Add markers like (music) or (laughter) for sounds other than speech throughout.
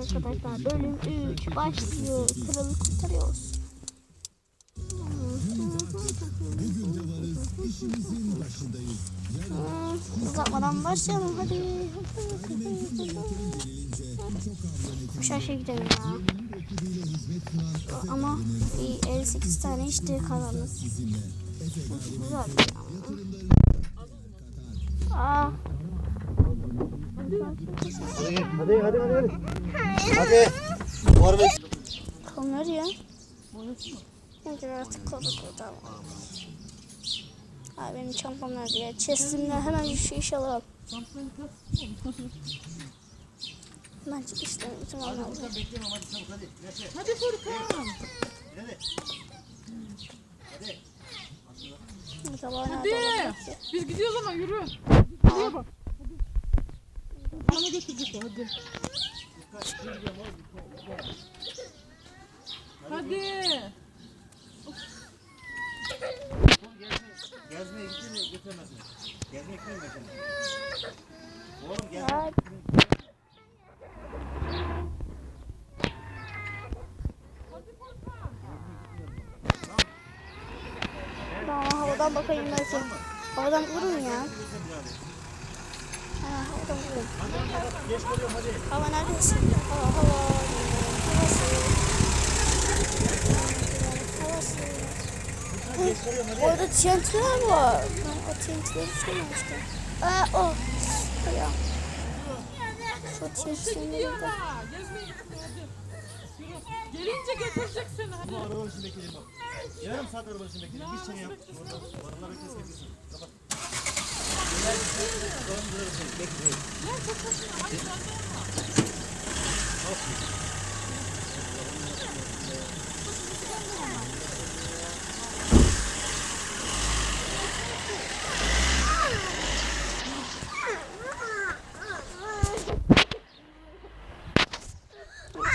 arkadaşlar. Bölüm 3 başlıyor. Kralı kurtarıyoruz. Uzatmadan başlayalım hadi. Şaşa gidelim ya. Ama bir 58 tane işte kalanız. Güzel. Aa. Hadi hadi hadi hadi. Hadi. Hadi. Araba Kalın ya. Bence artık kola kola Abi benim çantam nerede ya? Chestimden hemen şu işi alalım. Ben bütün onları aldım. Hadi Furkan. Hadi. Biz gidiyoruz ama yürü. Hadi bak. Bana götürecek o hadi. Hadi. gezmeye gittin mi. Gezmeye gittin mi getirmedin. Oğlum Tamam havadan bakayım belki. Havadan vurun ya. Hava neredesin? Hava, hava. Havası. Orada TNT'ler var. Ben o. Ya. Şu hadi. Yürü. Gelince hadi. Araba başında bekleyelim bak. Yarım saat araba başında bekleyelim. Bir sene yap. Orada arabaları kes getirsin. Kapat.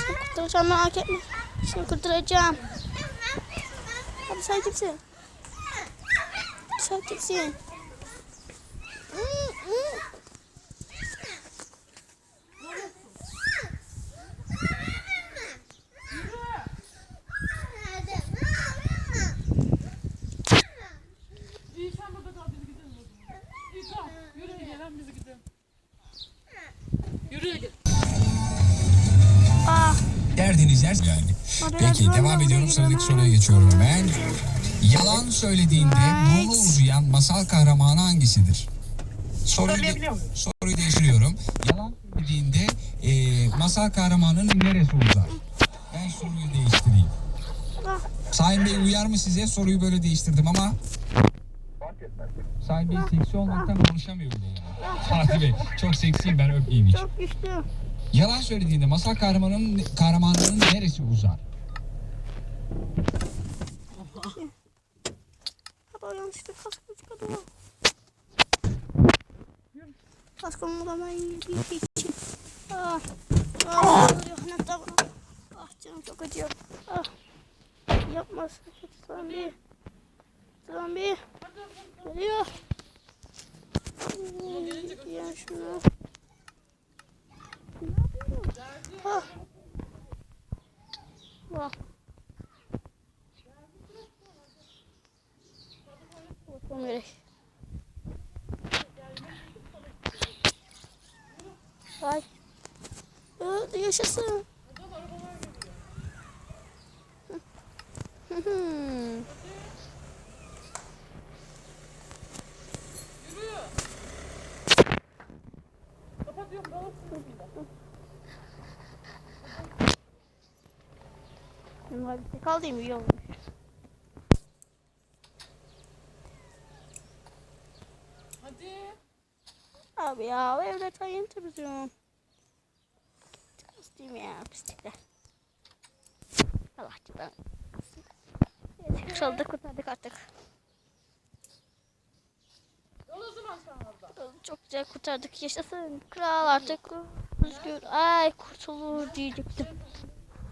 Şimdi kurtaracağım merak etme. Şimdi kurtaracağım. Abi sen kimsin? Sen kimsin? Derdiniz yer Peki devam ediyorum sıradaki soruya geçiyorum hemen. Yalan söylediğinde burnu uzayan masal kahramanı hangisidir? Soruyu, soruyu değiştiriyorum. Yalan söylediğinde e, masal kahramanının neresi uzar? Ben soruyu değiştireyim. Sayın Bey uyar mı size? Soruyu böyle değiştirdim ama Sayın Bey seksi olmaktan konuşamıyor bile yani. Fatih Bey çok seksiyim ben öpmeyeyim hiç. çok güçlü. Yalan söylediğinde masal kahramanının kahramanının neresi uzar? Hadi yanlışlıkla kaskımı çıkardım. Da ben bir için. Ah, ah, ağrıyor. Hatta Ah canım çok acıyor. Ah. Yapma sakın zombi. Zombi. Geliyor. Hmm, Ya şunu. Ah. Bak. Bakmam gerek. Ay. Öldü yaşasın. Benim halde kaldığım iyi olmuş. Hadi. Abi ya evde tayın temizliyorum. Temizleyeyim ya pislikler. Allah. Evet, çaldık kurtardık artık. Çok güzel kurtardık. Yaşasın. Kral artık özgür. Ay kurtulur diyecektim.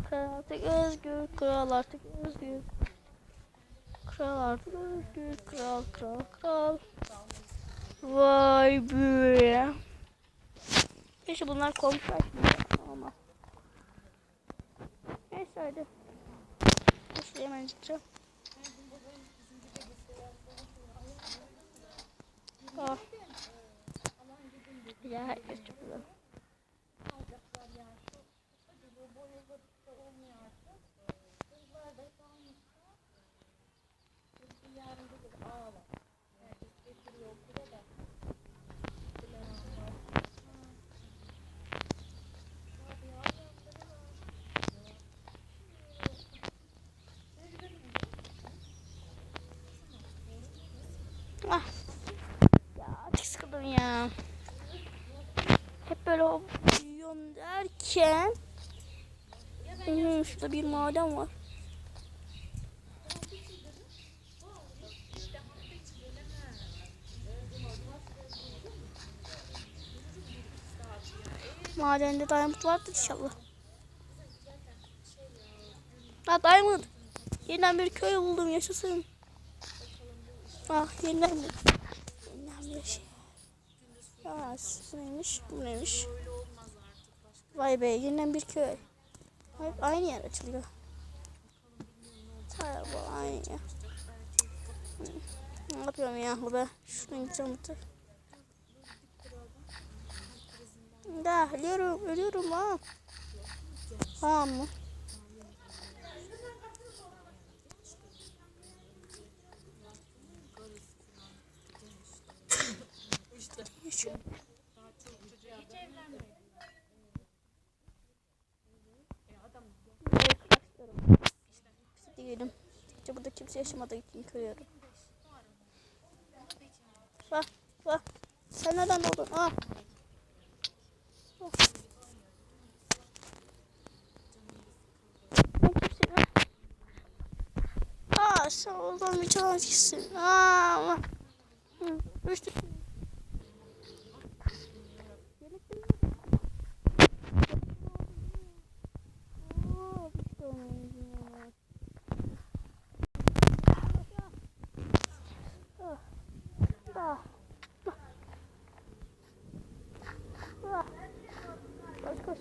Kral artık özgür. Kral artık özgür. Kral artık özgür. Kral kral kral. Vay be. Keşke bunlar komple ama. Şöyle. Şuraya hemen gideceğim. Oh. Ya çok güzel. Ah. Ya artık sıkıldım ya. Hep böyle büyüyorum derken Hmm, şurada bir maden var. Madende diamond vardır inşallah. Ha diamond. Yeniden bir köy buldum yaşasın. Ah yeniden bir, yeniden bir şey. Aa, bu neymiş? Bu neymiş? Vay be yeniden bir köy. Hep aynı yer açılıyor. Hayır bu aynı yer. Ne yapıyorum ya bu be? Şuradan gideceğim tık. Da ölüyorum, ölüyorum ha. Ha mı? Şu. Değilim. İşte burada kimse yaşamadığı için köyüyorum. Bak, bak. Sen neden oldun? Ah. Sen oradan bir çalancısın. Aa, Hı, düştü. Aa, düştü onun yüzünden. Ah. Ah. Ah. Koş koş.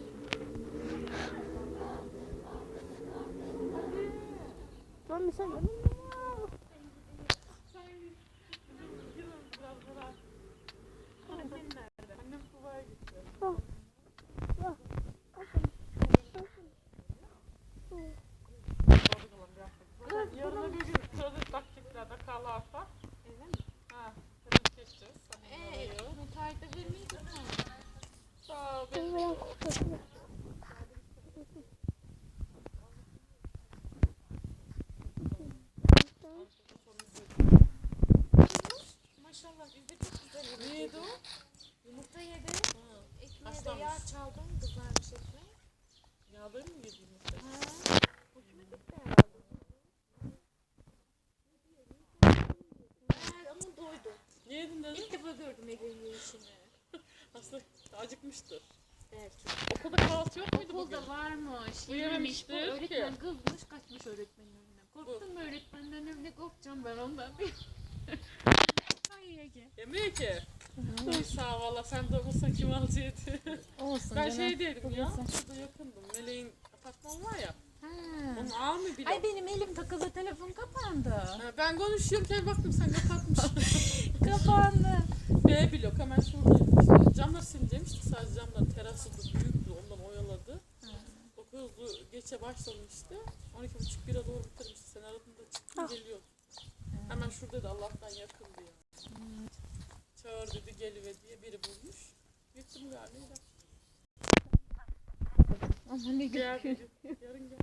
Lan bir sen yanımda mı? Ah. Ah. Yarın öbür gün kredi dakikalarda kalarsa. Ha, kredi geçeceğiz. Eee, müteahhite vermeydin mi? Sağ ol. Ben biraz korkuyorum. Maşallah biz de çok güzel yemek Neydi yedik. o? Yumurta yedi. Ekmeğe de yağ çaldım. Kızarmış ekmeği. Yağları mı yediğin mesela? Ha. Hoşuma gitti herhalde. Meğer ama doydu. Ne yedin dedin? İlk defa gördüm Ege'nin yiyişini. (laughs) Aslında acıkmıştır. Belki. Okulda kahvaltı yok muydu bugün? Okulda varmış. Bu yememiş. Bu yememiştir öğretmen ki. kızmış kaçmış öğretmenin önüne. Korktum öğretmenden önüne korkacağım ben ondan. (laughs) Ay Ege. Yemeği ki. Ay sağ ol valla sen de olmasan kim alacaktı? Olsun ben şey dedim ya. Şurada yakındım. Meleğin apartmanı var ya. Ha. Onu al mı bile? Ay benim elim takılı telefon kapandı. Ha, ben konuşuyorken baktım sen kapatmışsın. (laughs) kapandı. B blok hemen şuradayım işte. Camlar silineceğim işte sadece camlar terasıydı büyüktü ondan oyaladı. 9'lu geçe başladım işte. 12.30 bira doğru bitirmiş. Sen aradığında çıktın Ah. geliyor. Hemen şuradaydı Allah'tan yakındı ya. Çağır dedi geliver diye biri bulmuş. Gittim galiba. Ama ne Gel dedi. Yarın gel.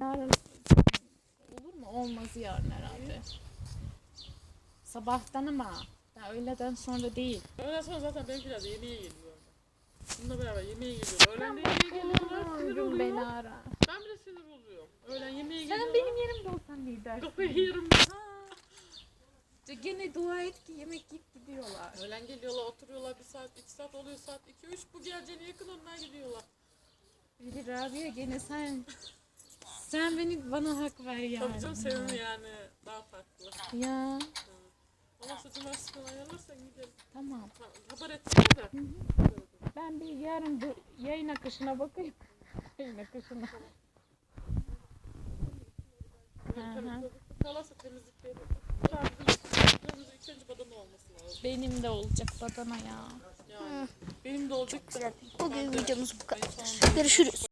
Yarın olur mu? Olmaz yarın herhalde. Sabahtan ama. Daha öğleden sonra değil. Öğleden sonra zaten benimkiler de yemeğe geliyor. Bununla beraber yemeğe geliyor. Öğlen de yemeğe geliyorlar. Sinir Oğlum beni oluyor. ara. Ben bile sinir oluyorum. Öğlen yemeğe Sen geliyorlar. benim yerimde olsan ne dersin? Kafayı yerim. Ha. Gene dua et ki yemek yiyip gidiyorlar. Öğlen geliyorlar, oturuyorlar bir saat, iki saat oluyor saat iki, üç. Bu geleceğine yakın onlar gidiyorlar. Bir Rabia gene sen sen beni bana hak ver yani. Tabii canım senin yani daha farklı. Ya Olmazsa cumartesi günü ayarlarsan gidelim. tamam. Ha, Haber etsene de. Ben bir yarın bu yayın akışına bakayım. (laughs) yayın akışına. kalırsa temizlikleri. Temizliklerimize ilk önce badana olması lazım. Benim de olacak badana ya. Yani benim de olacak. Bugün videomuz bu kadar. Görüşürüz.